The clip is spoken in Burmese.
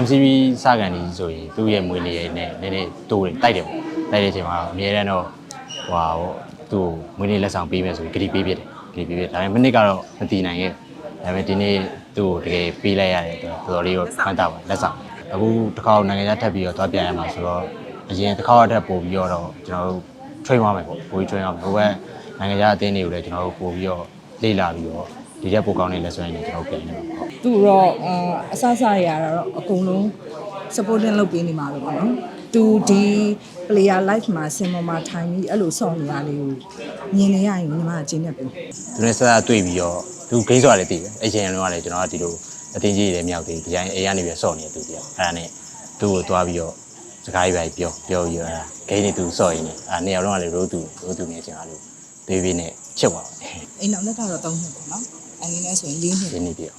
MCV စကန်ကြီးဆိုရင်သူ့ရဲ့မွေးနေ့ရဲ့နဲ့နည်းနည်းတိုးတယ်တိုက်တယ်ပေါ့တိုက်တဲ့အချိန်မှာအများတန်းတော့ဟိုဟာပေါ့သူ့မွေးနေ့လက်ဆောင်ပေးမယ်ဆိုပြီးဂရီပေးပြတယ်ဂရီပေးပြဒါပေမဲ့မနစ်ကတော့မတည်နိုင်ခဲ့ဒါပေမဲ့ဒီနေ့သူ့ကိုတကယ်ပေးလိုက်ရတယ်တော်တော်လေးကိုဖန်တာပါလက်ဆောင်အခုတစ်ခါနိုင်ငံခြားထပ်ပြီးတော့သွားပြန်ရမှာဆိုတော့အရင်တစ်ခါတော့ထပ်ပို့ပြီးတော့ကျွန်တော်တို့ train သွားမယ်ပေါ့ပိုပြီး train ရမယ်ဟိုဘက်နိုင်ငံခြားအသင်းတွေကိုလည်းကျွန်တော်တို့ပို့ပြီးတော့လေ့လာပြီးတော့ ဒီရက်ပိုကောင်းတဲ့လက်စွမ်းရည်တွေကျွန်တော်တို့ပြန်နေပါဟုတ်သူတော့အာအဆအဆတွေကတော့အကုန်လုံး supporting လုပ်ပေးနေမှာပဲပေါ့နော်သူဒီ player life မှာစင်ပေါ်မှာထိုင်ပြီးအဲ့လိုဆော့နေတာလေးကိုမြင်နေရရင်ညီမကကျင်းနေပြီသူနဲ့ဆက်ဆက်တွေ့ပြီးတော့သူဂိမ်းဆိုတာလည်းတည်တယ်အချိန်လုံးကလည်းကျွန်တော်ကဒီလိုအတင်းကြီးတွေလည်းမြောက်သေးဒီတိုင်းအေးကနေပြီးဆော့နေတယ်သူတည်းအဲ့ဒါနဲ့သူ့ကိုသွားပြီးတော့စကားကြီးပဲပြောပြောပြီးတော့အဲ့ဒါဂိမ်းနေသူဆော့ရင်းနေအဲ့နေရာလုံးကလည်းရိုးသူရိုးသူနေချင်တာလို့သေးသေးနဲ့ချက်သွားတယ် အိမ်နောက်လက်ကတော့၃နှစ်ပေါ့နော်အနေနဲ့ဆိုရင်၄နှစ်ဒီနေ့ပြည့်